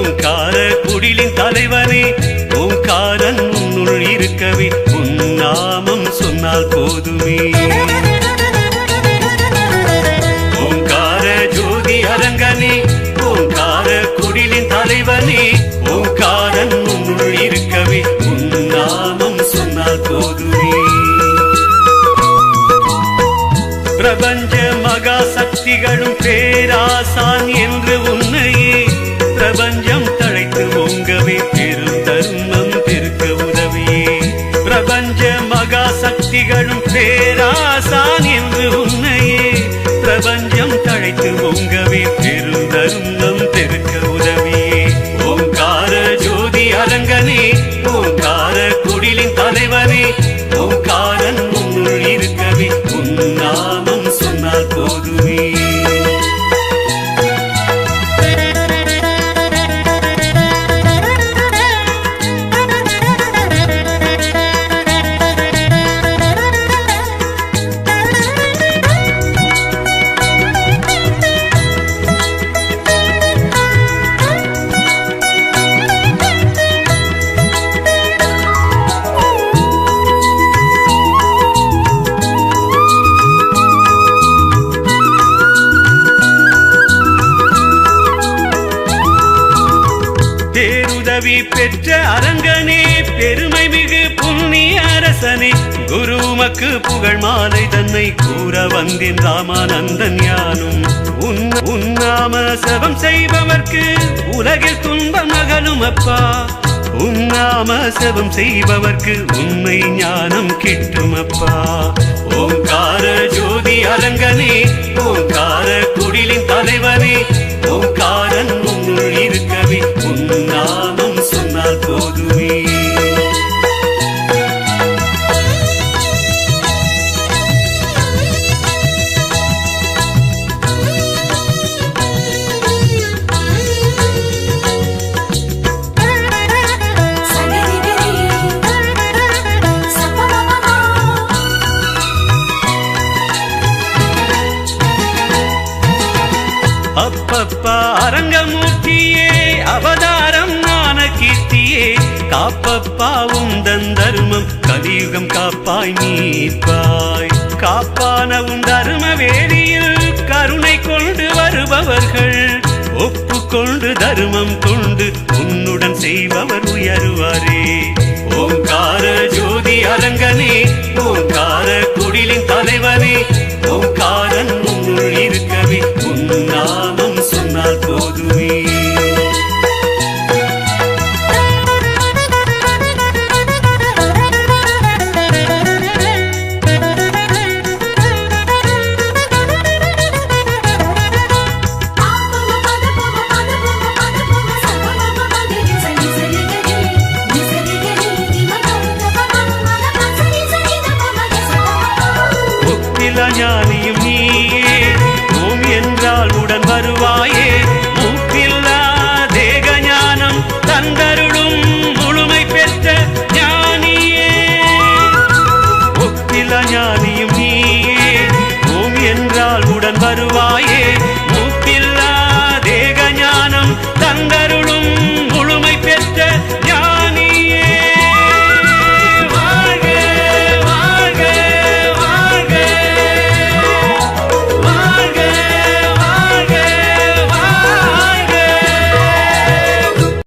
ஓங்கார குடிலின் தலைவனே ஓங்காரன் உன்னுள் இருக்கவே உன் நாமம் சொன்னால் போதுமே. ஓங்கார ஜோதி அரங்கனே ஓங்கார குடிலின் தலைவனே ஓங்காரன் உன்னுள் இருக்கவே உன் நாமம் சொன்னால் போதுமே. பிரபஞ்ச மகா சக்திகளும் பேராசான் என்று உன் திகழும் பேராசான் என்று உன்னையே. பிரபஞ்சம் தழைத்து பொங்கவே பெருந்தருந்தம் தருணம் பேருதவி பெற்ற அரங்கனே பெருமை மிகு புண்ணிய அரசனே. குரு குருமக்கு புகழ் மாலை தன்னை கூற வந்தேன் ராமானந்தன் யானும் உன் உன்னாம சபம் செய்பவர்க்கு உலகில் துன்பம் அகலும் அப்பா. உன்னாம சபம் செய்பவர்க்கு உண்மை ஞானம் கிட்டும் அப்பா. ஓங்கார ஜோதி அரங்கனே ஓங்கார குடிலின் தலைவனே ஓங்கார அப்பப்பா அரங்கமூர்த்தியே அவதாரம் ஞான கீர்த்தியே காப்பப்பா உந்தன் தர்மம் கலியுகம் காப்பாய் நீப்பாய் காப்பான உன் தர்ம வேலியில் கருணை கொண்டு வருபவர்கள் ஒப்பு கொண்டு தர்மம் கொண்டு உன்னுடன் செய்பவர் உயருவாரே. ஓங்கார ஜோதி அரங்கனே ஓங்கார குடிலின் தலைவனே ஓங்கார ഞാൻ